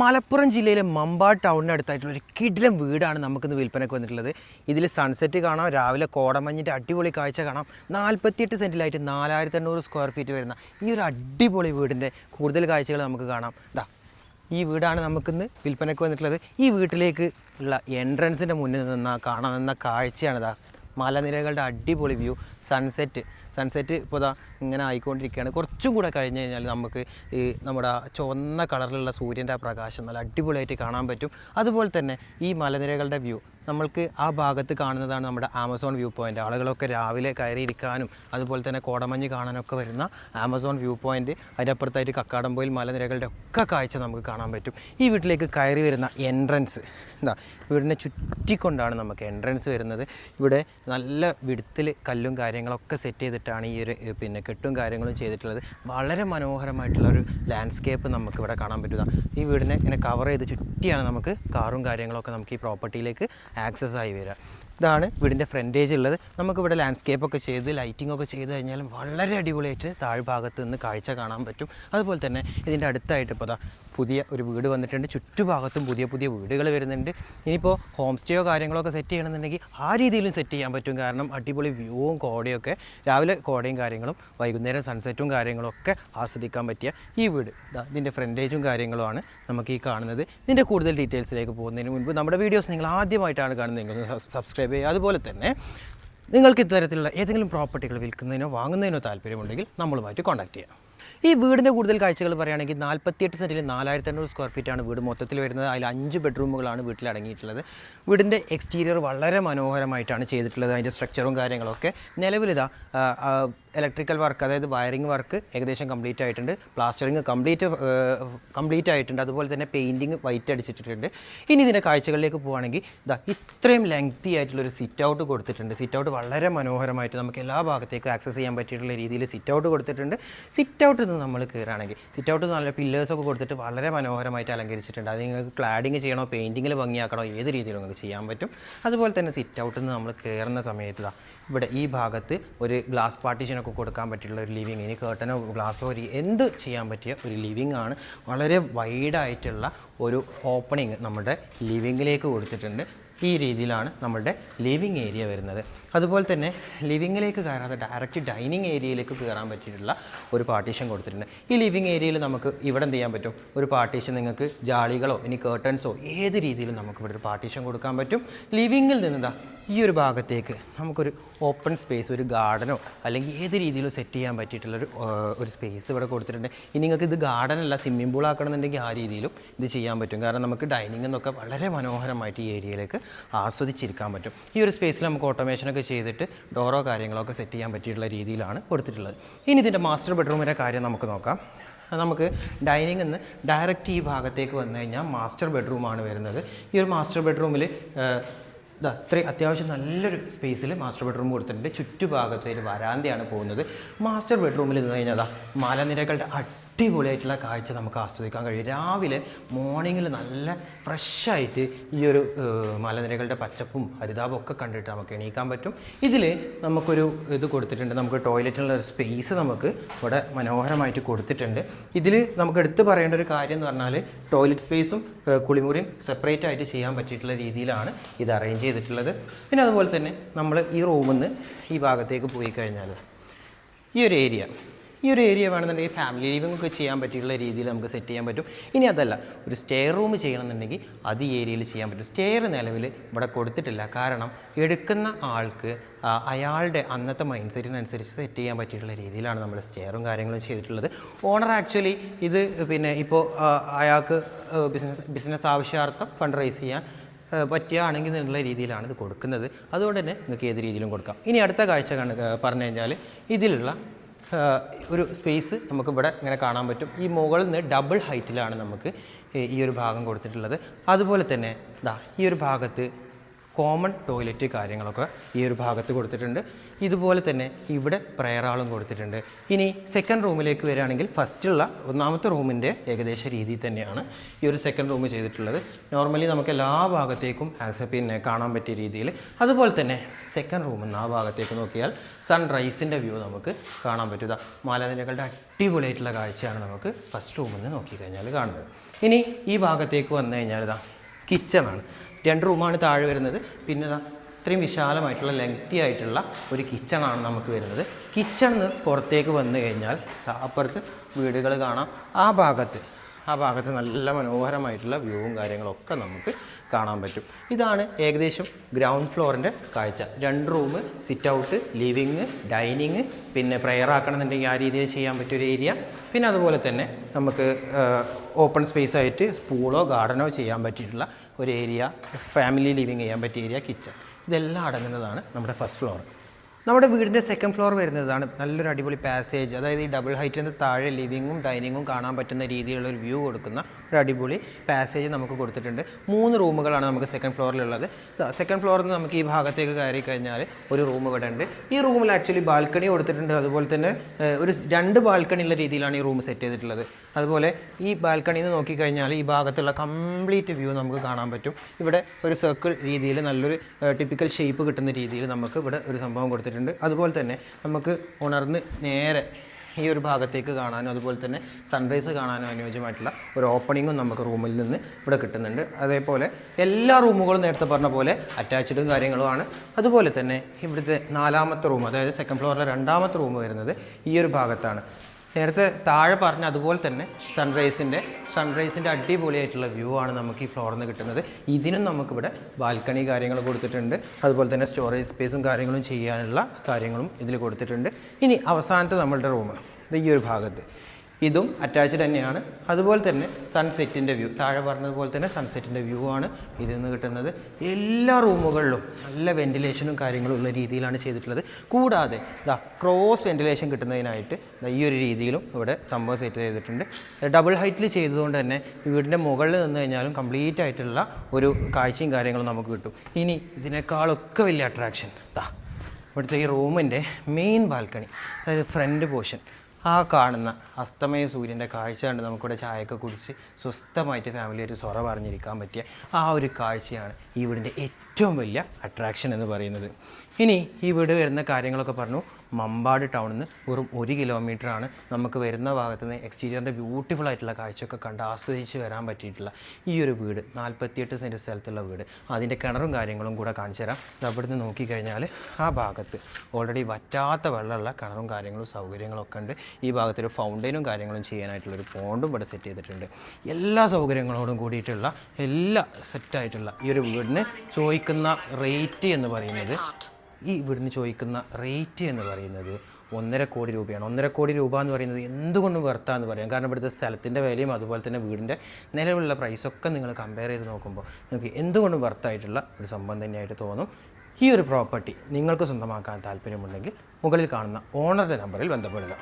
മലപ്പുറം ജില്ലയിലെ മമ്പാ ടൗണിനടുത്തായിട്ടുള്ള ഒരു കിടിലം വീടാണ് നമുക്കിന്ന് വിൽപ്പനയ്ക്ക് വന്നിട്ടുള്ളത്. ഇതിൽ സൺസെറ്റ് കാണാം രാവിലെ കോടമഞ്ഞിന്റെ അടിപൊളി കാഴ്ച കാണാം. നാൽപ്പത്തിയെട്ട് സെന്റിലായിട്ട് നാലായിരത്തി എണ്ണൂറ് സ്ക്വയർ ഫീറ്റ് വരുന്ന ഈ ഒരു അടിപൊളി വീടിന്റെ കൂടുതൽ കാഴ്ചകൾ നമുക്ക് കാണാം. ഇതാ ഈ വീടാണ് നമുക്കിന്ന് വിൽപ്പനയ്ക്ക് വന്നിട്ടുള്ളത്. ഈ വീട്ടിലേക്ക് ഉള്ള എൻട്രൻസിന്റെ മുന്നിൽ നിന്ന് കാണാൻ കാഴ്ചയാണ് ഇതാ മലനിരകളുടെ അടിപൊളി വ്യൂ സൺസെറ്റ് സൺസെറ്റ് ഇപ്പോൾ ഇതാ ഇങ്ങനെ ആയിക്കൊണ്ടിരിക്കുകയാണ്. കുറച്ചും കൂടെ കഴിഞ്ഞ് കഴിഞ്ഞാൽ നമുക്ക് ഈ നമ്മുടെ ചുവന്ന കളറിലുള്ള സൂര്യന്റെ ആ പ്രകാശം നല്ല അടിപൊളിയായിട്ട് കാണാൻ പറ്റും. അതുപോലെ തന്നെ ഈ മലനിരകളുടെ വ്യൂ നമ്മൾക്ക് ആ ഭാഗത്ത് കാണുന്നതാണ് നമ്മുടെ ആമസോൺ വ്യൂ പോയിന്റ് ആളുകളൊക്കെ രാവിലെ കയറിയിരിക്കാനും അതുപോലെ തന്നെ കോടമഞ്ഞ് കാണാനൊക്കെ വരുന്ന ആമസോൺ വ്യൂ പോയിന്റ് അതിനപ്പുറത്തായിട്ട് കക്കാടംപോയിൽ മലനിരകളുടെ ഒക്കെ കാഴ്ച നമുക്ക് കാണാൻ പറ്റും. ഈ വീട്ടിലേക്ക് കയറി വരുന്ന എൻട്രൻസ് എന്താ വീടിനെ ചുറ്റിക്കൊണ്ടാണ് നമുക്ക് എൻട്രൻസ് വരുന്നത്. ഇവിടെ നല്ല വിടുത്തിൽ കല്ലും കാര്യങ്ങളൊക്കെ സെറ്റ് ചെയ്തിട്ടാണ് ഈ ഒരു പിന്നെ കെട്ടും കാര്യങ്ങളും ചെയ്തിട്ടുള്ളത്. വളരെ മനോഹരമായിട്ടുള്ള ഒരു ലാൻഡ്സ്കേപ്പ് നമുക്ക് ഇവിടെ കാണാൻ പറ്റുക ഈ വീടിനെ ഇങ്ങനെ കവർ ചെയ്ത് ചുറ്റിയാണ് നമുക്ക് കാറും കാര്യങ്ങളൊക്കെ നമുക്ക് ഈ പ്രോപ്പർട്ടിയിലേക്ക് ആക്സസ് ആയി വരിക. ഇതാണ് വീടിന്റെ ഫ്രണ്ടേജ് ഉള്ളത്. നമുക്കിവിടെ ലാൻഡ്സ്കേപ്പ് ഒക്കെ ചെയ്ത് ലൈറ്റിംഗ് ഒക്കെ ചെയ്ത് കഴിഞ്ഞാൽ വളരെ അടിപൊളിയായിട്ട് താഴ്ഭാഗത്ത് നിന്ന് കാഴ്ച കാണാൻ പറ്റും. അതുപോലെ തന്നെ ഇതിന്റെ അടുത്തായിട്ട് ഇപ്പോൾ പുതിയ ഒരു വീട് വന്നിട്ടുണ്ട്. ചുറ്റുഭാഗത്തും പുതിയ പുതിയ വീടുകൾ വരുന്നുണ്ട്. ഇനിയിപ്പോൾ ഹോം സ്റ്റേയോ കാര്യങ്ങളൊക്കെ സെറ്റ് ചെയ്യണമെന്നുണ്ടെങ്കിൽ ആ രീതിയിലും സെറ്റ് ചെയ്യാൻ പറ്റും. കാരണം അടിപൊളി വ്യൂവും കോടയൊക്കെ രാവിലെ കോടയും കാര്യങ്ങളും വൈകുന്നേരം സൺസെറ്റും കാര്യങ്ങളും ഒക്കെ ആസ്വദിക്കാൻ പറ്റിയ ഈ വീട്. ഇതിന്റെ ഫ്രണ്ടേജും കാര്യങ്ങളുമാണ് നമുക്ക് ഈ കാണുന്നത്. ഇതിന്റെ കൂടുതൽ ഡീറ്റെയിൽസിലേക്ക് പോകുന്നതിന് മുൻപ് നമ്മുടെ വീഡിയോസ് നിങ്ങൾ ആദ്യമായിട്ടാണ് കാണുന്നതെങ്കിൽ ഒന്ന് സബ്സ്ക്രൈബ് അതുപോലെ തന്നെ നിങ്ങൾക്ക് ഇത്തരത്തിലുള്ള ഏതെങ്കിലും പ്രോപ്പർട്ടികൾ വിൽക്കുന്നതിനോ വാങ്ങുന്നതിനോ താല്പര്യമുണ്ടെങ്കിൽ നമ്മളുമായിട്ട് കോൺടാക്ട് ചെയ്യാം. ഈ വീടിന്റെ കൂടുതൽ കാഴ്ചകൾ പറയുകയാണെങ്കിൽ നാൽപ്പത്തിയെട്ട് സെന്റിൽ നാലായിരത്തി അഞ്ഞൂറ് സ്ക്വയർ ഫീറ്റാണ് വീട് മൊത്തത്തിൽ വരുന്നത്. അതിൽ അഞ്ച് ബെഡ്റൂമുകളാണ് വീട്ടിൽ അടങ്ങിയിട്ടുള്ളത്. വീടിന്റെ എക്സ്റ്റീരിയർ വളരെ മനോഹരമായിട്ടാണ് ചെയ്തിട്ടുള്ളത്. അതിന്റെ സ്ട്രക്ചറും കാര്യങ്ങളൊക്കെ നിലവിലിതാ ഇലക്ട്രിക്കൽ വർക്ക് അതായത് വയറിംഗ് വർക്ക് ഏകദേശം കംപ്ലീറ്റ് ആയിട്ടുണ്ട്. പ്ലാസ്റ്ററിങ് കംപ്ലീറ്റ് കംപ്ലീറ്റ് ആയിട്ടുണ്ട്. അതുപോലെ തന്നെ പെയിന്റിങ് വൈറ്റ് അടിച്ചിട്ടുണ്ട് ഇനി ഇതിന്റെ കാഴ്ചകളിലേക്ക് പോവുകയാണെങ്കിൽ ഇതാ ഇത്രയും ലെങ്തി ആയിട്ടുള്ളൊരു സിറ്റ് ഔട്ട് കൊടുത്തിട്ടുണ്ട്. സിറ്റ് ഔട്ട് വളരെ മനോഹരമായിട്ട് നമുക്ക് എല്ലാ ഭാഗത്തേക്കും ആക്സസ് ചെയ്യാൻ പറ്റിയിട്ടുള്ള രീതിയിൽ സിറ്റ് ഔട്ട് കൊടുത്തിട്ടുണ്ട്. സിറ്റ് ഔട്ടിൽ നിന്ന് നമ്മൾ കയറുകയാണെങ്കിൽ സിറ്റ് ഔട്ട് നല്ല പില്ലേഴ്സൊക്കെ കൊടുത്തിട്ട് വളരെ മനോഹരമായിട്ട് അലങ്കരിച്ചിട്ടുണ്ട്. അത് നിങ്ങൾക്ക് ക്ലാഡിങ് ചെയ്യണോ പെയിന്റിങ്ങിൽ ഭംഗിയാക്കണോ ഏത് രീതിയിലും നിങ്ങൾക്ക് ചെയ്യാൻ പറ്റും. അതുപോലെ തന്നെ സിറ്റ് ഔട്ടിൽ നിന്ന് നമ്മൾ കയറുന്ന സമയത്താണ് ഇവിടെ ഈ ഭാഗത്ത് ഒരു ഗ്ലാസ് പാർട്ടീഷനൊക്കെ കൊടുക്കാൻ പറ്റിയിട്ടുള്ള ഒരു ലിവിങ് ഇനി കേട്ടനോ ഗ്ലാസ്സോ ഒരു എന്ത് ചെയ്യാൻ പറ്റിയ ഒരു ലിവിങ് ആണ്. വളരെ വൈഡായിട്ടുള്ള ഒരു ഓപ്പണിങ് നമ്മുടെ ലിവിങ്ങിലേക്ക് കൊടുത്തിട്ടുണ്ട്. ഈ രീതിയിലാണ് നമ്മളുടെ ലിവിങ് ഏരിയ വരുന്നത്. അതുപോലെ തന്നെ ലിവിങ്ങിലേക്ക് കയറാതെ ഡയറക്റ്റ് ഡൈനിങ് ഏരിയയിലേക്ക് കയറാൻ പറ്റിയിട്ടുള്ള ഒരു പാർട്ടീഷൻ കൊടുത്തിട്ടുണ്ട്. ഈ ലിവിങ് ഏരിയയിൽ നമുക്ക് ഇവിടെ എന്ത് ചെയ്യാൻ പറ്റും? ഒരു പാർട്ടീഷൻ നിങ്ങൾക്ക് ജാളികളോ ഇനി കേർട്ടൻസോ ഏത് രീതിയിലും നമുക്ക് ഇവിടെ ഒരു പാർട്ടീഷൻ കൊടുക്കാൻ പറ്റും. ലിവിങ്ങിൽ നിന്നെന്താ ഈ ഒരു ഭാഗത്തേക്ക് നമുക്കൊരു ഓപ്പൺ സ്പേസ് ഒരു ഗാർഡനോ അല്ലെങ്കിൽ ഏത് രീതിയിലും സെറ്റ് ചെയ്യാൻ പറ്റിയിട്ടുള്ളൊരു ഒരു സ്പേസ് ഇവിടെ കൊടുത്തിട്ടുണ്ട്. ഇനി നിങ്ങൾക്ക് ഇത് ഗാർഡൻ അല്ല സ്വിമ്മിംഗ് പൂൾ ആക്കണമെന്നുണ്ടെങ്കിൽ ആ രീതിയിലും ഇത് ചെയ്യാൻ പറ്റും. കാരണം നമുക്ക് ഡൈനിങ് എന്നൊക്കെ വളരെ മനോഹരമായിട്ട് ഈ ഏരിയയിലേക്ക് ആസ്വദിച്ചിരിക്കാൻ പറ്റും. ഈ ഒരു സ്പേസിൽ നമുക്ക് ഓട്ടോമേഷനൊക്കെ ചെയ്തിട്ട് ഡോറോ കാര്യങ്ങളൊക്കെ സെറ്റ് ചെയ്യാൻ പറ്റിയിട്ടുള്ള രീതിയിലാണ് കൊടുത്തിട്ടുള്ളത്. ഇനി ഇതിന്റെ മാസ്റ്റർ ബെഡ്റൂമിന്റെ കാര്യം നമുക്ക് നോക്കാം. നമുക്ക് ഡൈനിങ് നിന്ന് ഡയറക്റ്റ് ഈ ഭാഗത്തേക്ക് വന്നു കഴിഞ്ഞാൽ മാസ്റ്റർ ബെഡ്റൂമാണ് വരുന്നത്. ഈ ഒരു മാസ്റ്റർ ബെഡ്റൂമിൽ ഇതാ അത്രയും അത്യാവശ്യം നല്ലൊരു സ്പേസിൽ മാസ്റ്റർ ബെഡ്റൂം കൊടുത്തിട്ടുണ്ട്. ചുറ്റുഭാഗത്ത് ഒരു വരാന്തയാണ് പോകുന്നത്. മാസ്റ്റർ ബെഡ്റൂമിൽ നിന്ന് കഴിഞ്ഞാൽ മലനിരകളുടെ അടിപൊളിയായിട്ടുള്ള കാഴ്ച നമുക്ക് ആസ്വദിക്കാൻ കഴിയും. രാവിലെ മോർണിംഗിൽ നല്ല ഫ്രഷായിട്ട് ഈ ഒരു മലനിരകളുടെ പച്ചപ്പും ഹരിതാപും ഒക്കെ കണ്ടിട്ട് നമുക്ക് എണീക്കാൻ പറ്റും. ഇതിൽ നമുക്കൊരു ഇത് കൊടുത്തിട്ടുണ്ട്. നമുക്ക് ടോയ്ലറ്റിനുള്ള ഒരു സ്പേസ് നമുക്ക് ഇവിടെ മനോഹരമായിട്ട് കൊടുത്തിട്ടുണ്ട്. ഇതിൽ നമുക്ക് എടുത്തു പറയേണ്ട ഒരു കാര്യം എന്ന് പറഞ്ഞാൽ ടോയ്ലറ്റ് സ്പേസും കുളിമുറിയും സെപ്പറേറ്റ് ആയിട്ട് ചെയ്യാൻ പറ്റിയിട്ടുള്ള രീതിയിലാണ് ഇത് അറേഞ്ച് ചെയ്തിട്ടുള്ളത്. പിന്നെ അതുപോലെ തന്നെ നമ്മൾ ഈ റൂമിൽ നിന്ന് ഈ ഭാഗത്തേക്ക് പോയി കഴിഞ്ഞാൽ ഈ ഒരു ഏരിയ ഈ ഒരു ഏരിയ വേണമെന്നുണ്ടെങ്കിൽ ഫാമിലി ലിവിംഗ് ഒക്കെ ചെയ്യാൻ പറ്റിയുള്ള രീതിയിൽ നമുക്ക് സെറ്റ് ചെയ്യാൻ പറ്റും. ഇനി അതല്ല ഒരു സ്റ്റെയർ റൂം ചെയ്യണമെന്നുണ്ടെങ്കിൽ അത് ഈ ഏരിയയിൽ ചെയ്യാൻ പറ്റും. സ്റ്റെയർ നിലവിൽ ഇവിടെ കൊടുത്തിട്ടില്ല. കാരണം എടുക്കുന്ന ആൾക്ക് അയാളുടെ അന്നത്തെ മൈൻഡ് സെറ്റിനനുസരിച്ച് സെറ്റ് ചെയ്യാൻ പറ്റിയിട്ടുള്ള രീതിയിലാണ് നമ്മൾ സ്റ്റെയറും കാര്യങ്ങളും ചെയ്തിട്ടുള്ളത്. ഓണർ ആക്ച്വലി ഇത് പിന്നെ ഇപ്പോൾ അയാൾക്ക് ബിസിനസ് ബിസിനസ് ആവശ്യാർത്ഥം ഫണ്ട് റൈസ് ചെയ്യാൻ പറ്റുകയാണെങ്കിൽ എന്നുള്ള രീതിയിലാണ് ഇത് കൊടുക്കുന്നത്. അതുകൊണ്ട് തന്നെ നിങ്ങൾക്ക് ഏത് രീതിയിലും കൊടുക്കാം. ഇനി അടുത്ത കാഴ്ച പറഞ്ഞു കഴിഞ്ഞാൽ ഇതിലുള്ള ഒരു സ്പേസ് നമുക്ക് ഇവിടെ ഇങ്ങനെ കാണാൻ പറ്റും. ഈ മുകളിൽ നിന്ന് ഡബിൾ ഹൈറ്റിലാണ് നമുക്ക് ഈ- ഒരു ഭാഗം കൊടുത്തിട്ടുള്ളത്. അതുപോലെ തന്നെ ദാ ഈ ഒരു ഭാഗത്ത് കോമൺ ടോയ്ലറ്റ് കാര്യങ്ങളൊക്കെ ഈ ഒരു ഭാഗത്ത് കൊടുത്തിട്ടുണ്ട്. ഇതുപോലെ തന്നെ ഇവിടെ പ്രയറാളും കൊടുത്തിട്ടുണ്ട്. ഇനി സെക്കൻഡ് റൂമിലേക്ക് വരികയാണെങ്കിൽ ഫസ്റ്റുള്ള ഒന്നാമത്തെ റൂമിന്റെ ഏകദേശ രീതി തന്നെയാണ് ഈ ഒരു സെക്കൻഡ് റൂം ചെയ്തിട്ടുള്ളത്. നോർമലി നമുക്ക് എല്ലാ ഭാഗത്തേക്കും പിന്നെ കാണാൻ പറ്റിയ രീതിയിൽ. അതുപോലെ തന്നെ സെക്കൻഡ് റൂമിൽ ആ ഭാഗത്തേക്ക് നോക്കിയാൽ സൺറൈസിന്റെ വ്യൂ നമുക്ക് കാണാൻ പറ്റുക മാലാതിനകളുടെ അടിപൊളിയായിട്ടുള്ള കാഴ്ചയാണ് നമുക്ക് ഫസ്റ്റ് റൂമിൽ നിന്ന് നോക്കിക്കഴിഞ്ഞാൽ കാണുന്നത്. ഇനി ഈ ഭാഗത്തേക്ക് വന്നു കഴിഞ്ഞാൽ ഇതാ കിച്ചണാണ് രണ്ട് റൂമാണ് താഴെ വരുന്നത്. പിന്നെ ഇത്രയും വിശാലമായിട്ടുള്ള ലെങ്തി ആയിട്ടുള്ള ഒരു കിച്ചണാണ് നമുക്ക് വരുന്നത്. കിച്ചണിന്ന് പുറത്തേക്ക് വന്നു കഴിഞ്ഞാൽ അപ്പുറത്ത് വീടുകൾ കാണാം. ആ ഭാഗത്ത് ആ ഭാഗത്ത് നല്ല മനോഹരമായിട്ടുള്ള വ്യൂവും കാര്യങ്ങളൊക്കെ നമുക്ക് കാണാൻ പറ്റും. ഇതാണ് ഏകദേശം ഗ്രൗണ്ട് ഫ്ലോറിന്റെ കാഴ്ച. രണ്ട് room sit out living dining പിന്നെ പ്രെയർ ആക്കണമെന്നുണ്ടെങ്കിൽ ആ രീതിയിൽ ചെയ്യാൻ പറ്റിയൊരു ഏരിയ പിന്നെ അതുപോലെ തന്നെ നമുക്ക് ഓപ്പൺ സ്പേസ് ആയിട്ട് പൂളോ ഗാർഡനോ ചെയ്യാൻ പറ്റിയിട്ടുള്ള ഒരു ഏരിയ ഫാമിലി ലിവിങ് ചെയ്യാൻ പറ്റിയ ഏരിയ കിച്ചൺ ഇതെല്ലാം അടങ്ങുന്നതാണ് നമ്മുടെ ഫസ്റ്റ് ഫ്ലോർ നമ്മുടെ വീടിന്റെ സെക്കൻഡ് ഫ്ലോർ വരുന്നതാണ്. നല്ലൊരു അടിപൊളി പാസേജ് അതായത് ഈ ഡബിൾ ഹൈറ്റിന്റെ താഴെ ലിവിങ്ങും ഡൈനിങ്ങും കാണാൻ പറ്റുന്ന രീതിയിലുള്ള ഒരു വ്യൂ കൊടുക്കുന്ന ഒരു അടിപൊളി പാസേജ് നമുക്ക് കൊടുത്തിട്ടുണ്ട്. മൂന്ന് റൂമുകളാണ് നമുക്ക് സെക്കൻഡ് ഫ്ലോറിലുള്ളത് സെക്കൻഡ് ഫ്ലോറിൽ നിന്ന് നമുക്ക് ഈ ഭാഗത്തേക്ക് കയറി കഴിഞ്ഞാൽ ഒരു റൂം ഇവിടെ ഉണ്ട്. ഈ റൂമിൽ ആക്ച്വലി ബാൽക്കണി കൊടുത്തിട്ടുണ്ട്. അതുപോലെ തന്നെ ഒരു രണ്ട് ബാൽക്കണി ഉള്ള രീതിയിലാണ് ഈ റൂം സെറ്റ് ചെയ്തിട്ടുള്ളത്. അതുപോലെ ഈ ബാൽക്കണിയിൽ നിന്ന് നോക്കിക്കഴിഞ്ഞാൽ ഈ ഭാഗത്തുള്ള കംപ്ലീറ്റ് വ്യൂ നമുക്ക് കാണാൻ പറ്റും. ഇവിടെ ഒരു സർക്കിൾ രീതിയിൽ നല്ലൊരു ടിപ്പിക്കൽ ഷേപ്പ് കിട്ടുന്ന രീതിയിൽ നമുക്ക് ഇവിടെ ഒരു സംഭവം കൊടുത്തിട്ടുണ്ട്. അതുപോലെ തന്നെ നമുക്ക് ഉണർന്ന് നേരെ ഈ ഒരു ഭാഗത്തേക്ക് കാണാനും അതുപോലെ തന്നെ സൺറൈസ് കാണാനും അനുയോജ്യമായിട്ടുള്ള ഒരു ഓപ്പണിങ്ങും നമുക്ക് റൂമിൽ നിന്ന് ഇവിടെ കിട്ടുന്നുണ്ട്. അതേപോലെ എല്ലാ റൂമുകളും നേരത്തെ പറഞ്ഞ പോലെ അറ്റാച്ച്ഡും കാര്യങ്ങളുമാണ്. അതുപോലെ തന്നെ ഇവിടുത്തെ നാലാമത്തെ റൂം അതായത് സെക്കൻഡ് ഫ്ലോറിലെ രണ്ടാമത്തെ റൂം വരുന്നത് ഈ ഒരു ഭാഗത്താണ്. നേരത്തെ താഴെ പറഞ്ഞ അതുപോലെ തന്നെ സൺറൈസിന്റെ സൺറൈസിന്റെ അടിപൊളിയായിട്ടുള്ള വ്യൂ ആണ് നമുക്ക് ഈ ഫ്ലോറിൽ നിന്ന് കിട്ടുന്നത്. ഇതിനും നമുക്കിവിടെ ബാൽക്കണി കാര്യങ്ങൾ കൊടുത്തിട്ടുണ്ട്. അതുപോലെ തന്നെ സ്റ്റോറേജ് സ്പേസും കാര്യങ്ങളും ചെയ്യാനുള്ള കാര്യങ്ങളും ഇതിൽ കൊടുത്തിട്ടുണ്ട്. ഇനി അവസാനത്തെ നമ്മളുടെ റൂം ഈ ഒരു ഭാഗത്ത്. ഇതും അറ്റാച്ച്ഡ് തന്നെയാണ്. അതുപോലെ തന്നെ സൺസെറ്റിന്റെ വ്യൂ താഴെ പറഞ്ഞതുപോലെ തന്നെ സൺസെറ്റിന്റെ വ്യൂ ആണ് ഇതിൽ നിന്ന് കിട്ടുന്നത്. എല്ലാ റൂമുകളിലും നല്ല വെന്റിലേഷനും കാര്യങ്ങളും ഉള്ള രീതിയിലാണ് ചെയ്തിട്ടുള്ളത്. കൂടാതെ ഇതാ ക്രോസ് വെന്റിലേഷൻ കിട്ടുന്നതിനായിട്ട് ഈ ഒരു രീതിയിലും ഇവിടെ സംഭവം സെറ്റ് ചെയ്തിട്ടുണ്ട്. ഡബിൾ ഹൈറ്റിൽ ചെയ്തതുകൊണ്ട് തന്നെ വീടിന്റെ മുകളിൽ നിന്ന് കഴിഞ്ഞാലും കംപ്ലീറ്റ് ആയിട്ടുള്ള ഒരു കാഴ്ചയും കാര്യങ്ങളും നമുക്ക് കിട്ടും. ഇനി ഇതിനേക്കാളൊക്കെ വലിയ അട്രാക്ഷൻ ഇതാ ഇവിടുത്തെ ഈ റൂമിന്റെ മെയിൻ ബാൽക്കണി അതായത് ഫ്രണ്ട് പോർഷൻ ആ കാണുന്ന അസ്തമയ സൂര്യന്റെ കാഴ്ച കണ്ട് നമുക്കിവിടെ ചായയൊക്കെ കുടിച്ച് സ്വസ്ഥമായിട്ട് ഫാമിലിയായിട്ട് സൊറ പറഞ്ഞിരിക്കാൻ പറ്റിയ ആ ഒരു കാഴ്ചയാണ് ഈ വീടിന്റെ ഏറ്റവും വലിയ അട്രാക്ഷൻ എന്ന് പറയുന്നത്. ഇനി ഈ വീട് വരുന്ന കാര്യങ്ങളൊക്കെ പറഞ്ഞു. മമ്പാട് ടൗണിൽ നിന്ന് വെറും ഒരു കിലോമീറ്ററാണ് നമുക്ക് വരുന്ന ഭാഗത്ത് നിന്ന് എക്സ്റ്റീരിയറിന്റെ ബ്യൂട്ടിഫുൾ ആയിട്ടുള്ള കാഴ്ചയൊക്കെ കണ്ട് ആസ്വദിച്ച് വരാൻ പറ്റിയിട്ടുള്ള ഈ ഒരു വീട് നാൽപ്പത്തിയെട്ട് സെന്റ് സ്ഥലത്തുള്ള വീട്. അതിന്റെ കിണറും കാര്യങ്ങളും കൂടെ കാണിച്ചു തരാം. അവിടെ നിന്ന് നോക്കിക്കഴിഞ്ഞാൽ ആ ഭാഗത്ത് ഓൾറെഡി വറ്റാത്ത വെള്ളമുള്ള കിണറും കാര്യങ്ങളും സൗകര്യങ്ങളൊക്കെ ഉണ്ട്. ഈ ഭാഗത്തൊരു ഫൗണ്ടൈനും കാര്യങ്ങളും ചെയ്യാനായിട്ടുള്ളൊരു പോണ്ടും ഇവിടെ സെറ്റ് ചെയ്തിട്ടുണ്ട്. എല്ലാ സൗകര്യങ്ങളോടും കൂടിയിട്ടുള്ള എല്ലാ സെറ്റായിട്ടുള്ള ഈ ഒരു വീടിന് ചോദിക്കുന്ന റേറ്റ് എന്ന് പറയുന്നത് ഈ വീടിന് ചോദിക്കുന്ന റേറ്റ് എന്ന് പറയുന്നത് ഒന്നര കോടി രൂപയാണ്. ഒന്നര കോടി രൂപ എന്ന് പറയുന്നത് എന്തുകൊണ്ടും വെർത്താന്ന് പറയാം. കാരണം ഇവിടുത്തെ സ്ഥലത്തിന്റെ വിലയും അതുപോലെ തന്നെ വീടിന്റെ നിലവിലുള്ള പ്രൈസൊക്കെ നിങ്ങൾ കമ്പയർ ചെയ്ത് നോക്കുമ്പോൾ നിങ്ങൾക്ക് എന്തുകൊണ്ടും വെർത്തായിട്ടുള്ള ഒരു സംഭവം തന്നെയായിട്ട് തോന്നും. ഈ ഒരു പ്രോപ്പർട്ടി നിങ്ങൾക്ക് സ്വന്തമാക്കാൻ താല്പര്യമുണ്ടെങ്കിൽ മുകളിൽ കാണുന്ന ഓണറുടെ നമ്പറിൽ ബന്ധപ്പെടുക.